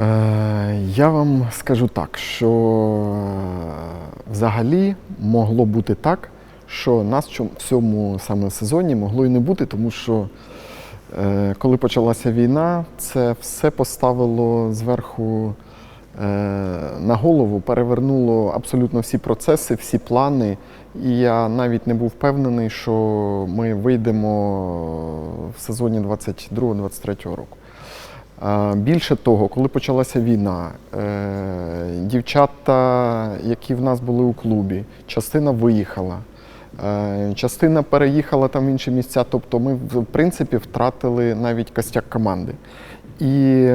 Е, Я вам скажу так, що е, взагалі могло бути так, що нас в цьому саме сезоні могло і не бути, тому що е, коли почалася війна, це все поставило зверху на голову, перевернуло абсолютно всі процеси, всі плани. І я навіть не був впевнений, що ми вийдемо в сезоні 22-23 року. Більше того, коли почалася війна, е, дівчата, які в нас були у клубі, частина виїхала, е, частина переїхала там в інші місця. Тобто ми, в принципі, втратили навіть костяк команди. І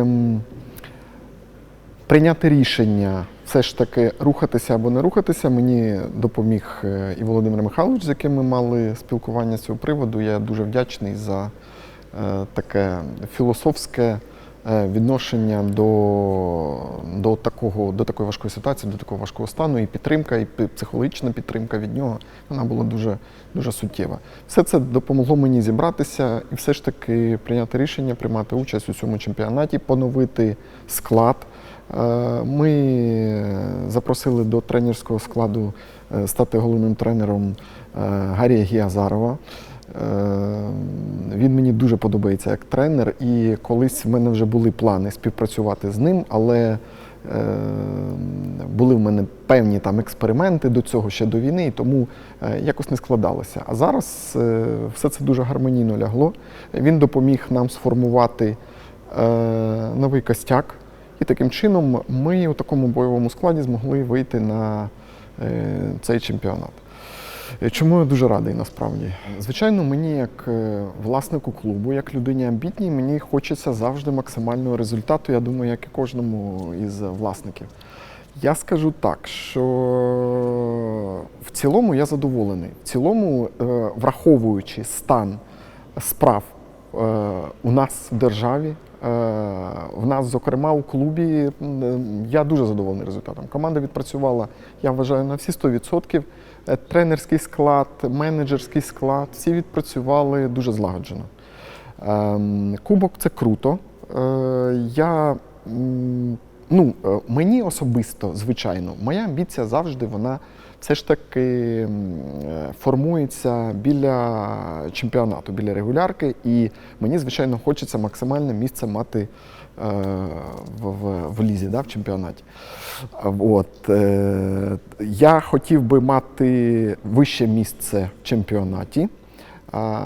прийняти рішення все ж таки рухатися або не рухатися, мені допоміг е, і Володимир Михайлович, з яким ми мали спілкування з цього приводу. Я дуже вдячний за таке філософське відношення до, до, такого, до такої важкої ситуації, до такого важкого стану, і підтримка, і психологічна підтримка від нього вона була дуже, дуже суттєва. Все це допомогло мені зібратися і все ж таки прийняти рішення, приймати участь у цьому чемпіонаті, поновити склад. Е, Ми запросили до тренерського складу е, стати головним тренером е, Гарія Гіазарова. Е, Він мені дуже подобається як тренер, і колись в мене вже були плани співпрацювати з ним, але е, були в мене певні там експерименти до цього ще до війни, і тому е, якось не складалося. А зараз все це дуже гармонійно лягло. Він допоміг нам сформувати новий костяк. І таким чином ми у такому бойовому складі змогли вийти на цей чемпіонат. Е, Чому я дуже радий насправді? Звичайно, мені як е, власнику клубу, як людині амбітній, мені хочеться завжди максимального результату, я думаю, як і кожному із власників. Я скажу так, що в цілому я задоволений. В цілому, е, враховуючи стан справ у нас в державі, в нас, зокрема, у клубі, я дуже задоволений результатом. Команда відпрацювала, я вважаю, на всі 100%. Е, Тренерський склад, менеджерський склад, всі відпрацювали дуже злагоджено. Ем, Кубок це круто. Е, Я ну, е, мені особисто, звичайно, моя амбіція завжди вона все ж таки е, формується біля чемпіонату, біля регулярки. І мені, звичайно, хочеться максимальне місце мати е, в, в, в лізі, да, в чемпіонаті. От, е, я хотів би мати вище місце в чемпіонаті.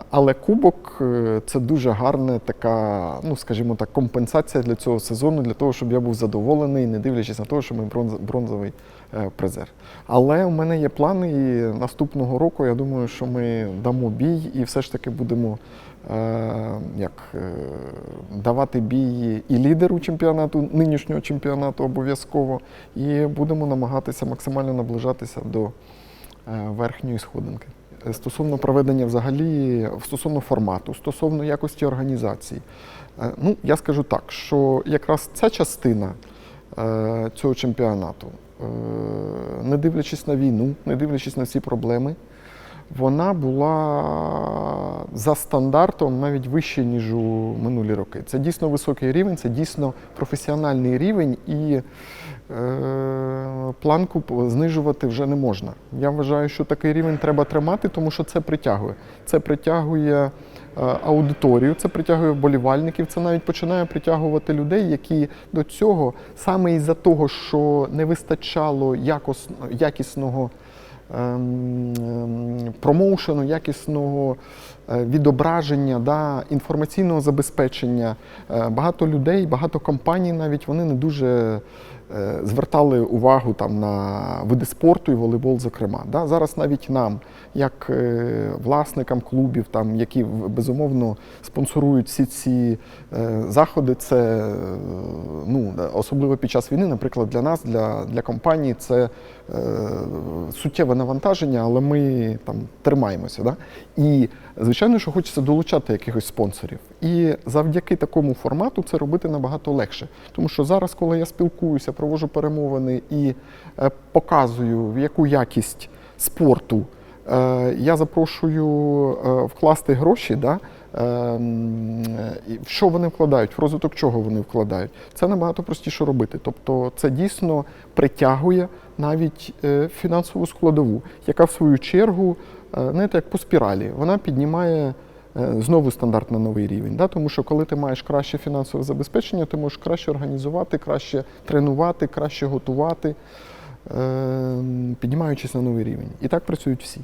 Але кубок е, це дуже гарна така, ну скажімо так, компенсація для цього сезону, для того, щоб я був задоволений, не дивлячись на те, що ми бронз- бронзовий е, призер. Але у мене є плани, і наступного року я думаю, що ми дамо бій і все ж таки будемо е, як, давати бій і лідеру чемпіонату, нинішнього чемпіонату обов'язково, і будемо намагатися максимально наближатися до верхньої сходинки. Стосовно проведення взагалі, стосовно формату, стосовно якості організації, Е, ну я скажу так, що якраз ця частина е, цього чемпіонату, е, не дивлячись на війну, не дивлячись на всі проблеми, вона була за стандартом навіть вище, ніж у минулі роки. Це дійсно високий рівень, це дійсно професіональний рівень, і е, планку знижувати вже не можна. Я вважаю, що такий рівень треба тримати, тому що це притягує. Це притягує е, аудиторію, це притягує вболівальників, це навіть починає притягувати людей, які до цього саме із-за того, що не вистачало якісного промоушену, якісного відображення, да, інформаційного забезпечення. Е, Багато людей, багато компаній навіть вони не дуже е, звертали увагу там, на види спорту і волейбол, зокрема. Да. Зараз навіть нам, як е, власникам клубів, там, які безумовно спонсорують всі ці е, заходи, це е, ну, особливо під час війни, наприклад, для нас, для, для компанії, це е, суттєве навантаження, але ми там тримаємося. Да? І що хочеться долучати якихось спонсорів. І завдяки такому формату це робити набагато легше. Тому що зараз, коли я спілкуюся, провожу перемовини і е, показую, в яку якість спорту е, я запрошую е, вкласти гроші, да? Ем, що вони вкладають, в розвиток чого вони вкладають. Це набагато простіше робити. Тобто це дійсно притягує навіть е, фінансову складову, яка в свою чергу, е, знаєте, як по спіралі, вона піднімає. е, Знову стандарт на новий рівень. Да? Тому що коли ти маєш краще фінансове забезпечення, ти можеш краще організувати, краще тренувати, краще готувати, е, піднімаючись на новий рівень. І так працюють всі.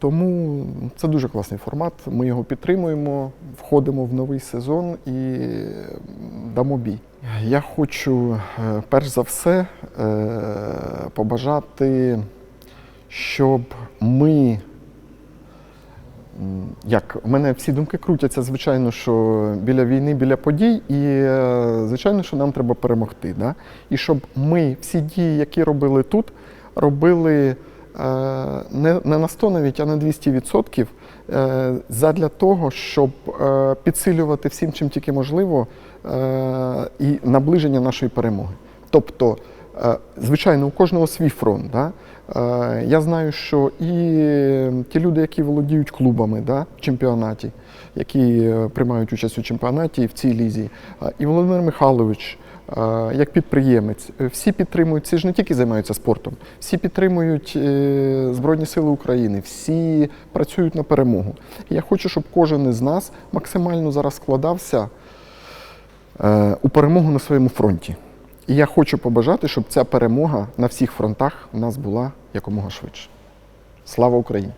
Тому це дуже класний формат. Ми його підтримуємо, входимо в новий сезон і дамо бій. Я хочу е, перш за все е, побажати, щоб ми. Як в мене всі думки крутяться, звичайно, що біля війни, біля подій, і е, звичайно, що нам треба перемогти. Да? І щоб ми всі дії, які робили тут, робили не, не на 100 навіть, а на 200% е, задля того, щоб е, підсилювати всім, чим тільки можливо, е, і наближення нашої перемоги. Тобто, е, звичайно, у кожного свій фронт. Да? Е, Я знаю, що і ті люди, які володіють клубами да, в чемпіонаті, які е, приймають участь у чемпіонаті і в цій лізі, е, і Володимир Михайлович, е, як підприємець, е, всі підтримують, всі ж не тільки займаються спортом, всі підтримують е, Збройні Сили України, всі працюють на перемогу. Я хочу, щоб кожен із нас максимально зараз складався е, у перемогу на своєму фронті. І я хочу побажати, щоб ця перемога на всіх фронтах у нас була якомога швидше. Слава Україні!